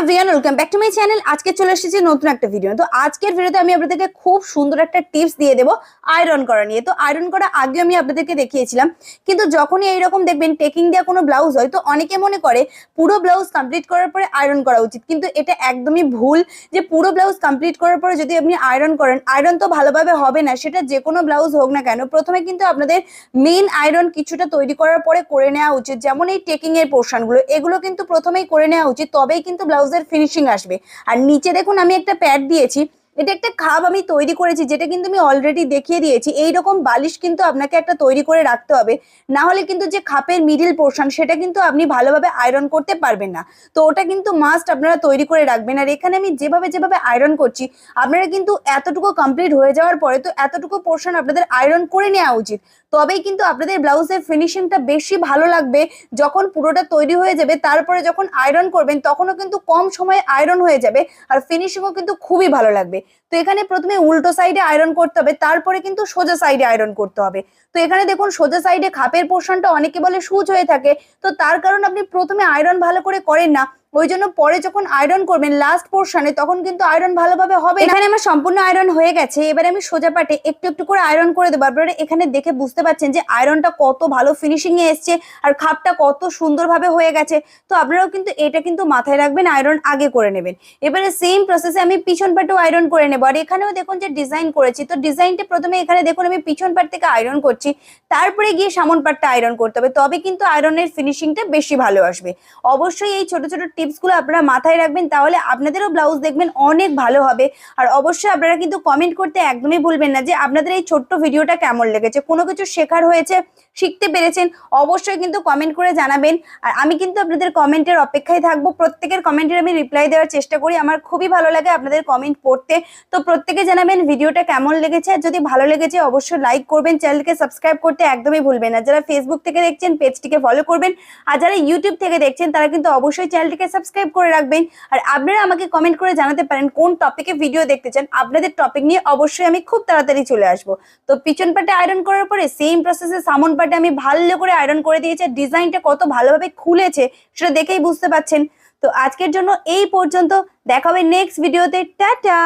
Everyone welcome back to my channel আজকে চলে এসেছি নতুন একটা ভিডিও তো। আজকের ভিডিওতে আমি আপনাদেরকে খুব সুন্দর একটা টিপস দিয়ে দেবো আয়রন করা নিয়ে। তো আয়রন করা আগে আমি আপনাদেরকে দেখিয়েছিলাম। কিন্তু যখনই এইরকম দেখবেন টেকিং দেওয়া কোনো ব্লাউজ হয়, তো অনেকে মনে করে পুরো ব্লাউজ কমপ্লিট করার পরে আয়রন করা উচিত। কিন্তু এটা একদমই ভুল যে পুরো ব্লাউজ কমপ্লিট করার পরে যদি আপনি আয়রন করেন আয়রন তো ভালোভাবে হবে না, সেটা যে কোনো ব্লাউজ হোক না কেন, প্রথমে কিন্তু আপনাদের মেইন আয়রন কিছুটা তৈরি করার পরে করে নেওয়া উচিত। যেমন এই টেকিং এর পোর্শনগুলো এগুলো কিন্তু প্রথমেই করে নেওয়া উচিত, তবেই কিন্তু ব্লাউজের ফিনিশিং আসবে। আর নিচে দেখুন আমি একটা প্যাড দিয়েছি, এটা একটা খাপ আমি তৈরি করেছি, যেটা কিন্তু আমি অলরেডি দেখিয়ে দিয়েছি। এই রকম বালিশ কিন্তু আপনাকে একটা তৈরি করে রাখতে হবে। না হলে কিন্তু যে খাপের মিডিল পোর্শন সেটা কিন্তু আপনি ভালোভাবে আয়রন করতে পারবেন না। তো ওটা কিন্তু মাস্ট আপনারা তৈরি করে রাখবেন। আর এখানে আমি যেভাবে যেভাবে আয়রন করছি, আপনারা কিন্তু এতটুকু কমপ্লিট হয়ে যাওয়ার পরে তো এতটুকু পোর্শন আপনাদের আয়রন করে নেওয়া উচিত। তবেই কিন্তু আপনাদের ব্লাউজের ফিনিশিংটা বেশি ভালো লাগবে। যখন পুরোটা তৈরি হয়ে যাবে, তারপরে যখন আয়রন করবেন, তখনও কিন্তু কম সময়ে আয়রন হয়ে যাবে আর ফিনিশিংও কিন্তু খুবই ভালো লাগবে। তো এখানে প্রথমে উল্টো সাইডে আয়রন করতে হবে, তারপরে কিন্তু সোজা সাইডে আয়রন করতে হবে। তো এখানে দেখুন, সোজা সাইডে খাপের পোর্শনটা অনেকে বলে সুচ হয়ে থাকে। তো তার কারণ আপনি প্রথমে আয়রন ভালো করে করেন না ওই জন্য পরে যখন আয়রন করবেন লাস্ট পোর্শনে তখন কিন্তু আয়রন ভালোভাবে হবে এখানে আমার সম্পূর্ণ আয়রন হয়ে গেছে। এবারে আমি সোজা পাটে একটু একটু করে আয়রন করে দেবো। আপনারা এখানে দেখে বুঝতে পারছেন যে আয়রনটা কত ভালো ফিনিশিং এ এসছে আর খাপটা কত সুন্দরভাবে হয়ে গেছে। তো আপনারাও কিন্তু এটা কিন্তু মাথায় রাখবেন আয়রন আগে করে নেবেন। এবারে সেম প্রসেসে আমি পিছন পাটেও আয়রন করে নেব। আর এখানেও দেখুন যে ডিজাইন করেছি। তো ডিজাইনটা প্রথমে এখানে দেখুন, আমি পিছন পাট থেকে আয়রন করছি। তারপরে গিয়ে সামন পাটটা আয়রন করতে হবে। তবে কিন্তু আয়রনের ফিনিশিংটা বেশি ভালো আসবে। অবশ্যই এই ছোট ছোট টিপসগুলো আপনারা মাথায় রাখবেন, তাহলে আপনাদেরও ব্লাউজ দেখবেন অনেক ভালো হবে। আর অবশ্যই আপনারা কিন্তু কমেন্ট করতে একদমই ভুলবেন না যে আপনাদের এই ছোট্ট ভিডিওটা কেমন লেগেছে, কোনো কিছু শেখার হয়েছে, শিখতে পেরেছেন, অবশ্যই কিন্তু কমেন্ট করে জানাবেন। আর আমি কিন্তু আপনাদের কমেন্টের অপেক্ষায় থাকব, প্রত্যেকের কমেন্টের আমি রিপ্লাই দেওয়ার চেষ্টা করি, আমার খুবই ভালো লাগে আপনাদের কমেন্ট পড়তে। তো প্রত্যেকে জানাবেন ভিডিওটা কেমন লেগেছে, আর যদি ভালো লেগেছে অবশ্যই লাইক করবেন, চ্যানেলকে সাবস্ক্রাইব করতে একদমই ভুলবেন না। যারা ফেসবুক থেকে দেখছেন পেজটিকে ফলো করবেন। আর যারা ইউটিউব থেকে দেখছেন, তারা কিন্তু অবশ্যই সাবস্ক্রাইব করে রাখবেন। আর আপনারা আমাকে কমেন্ট করে জানাতে পারেন কোন টপিকে ভিডিও দেখতে চান। আপনাদের টপিক নিয়ে অবশ্যই আমি খুব তাড়াতাড়ি চলে আসব। তো পিছন পাটে আয়রন করার পরে সেম প্রসেসে সামন পাটে আমি ভালো করে আয়রন করে দিয়েছি। আর ডিজাইনটা কত ভালোভাবে খুলেছে সেটা দেখেই বুঝতে পাচ্ছেন। তো আজকের জন্য এই পর্যন্ত। দেখা হবে নেক্সট ভিডিওতে টাটা!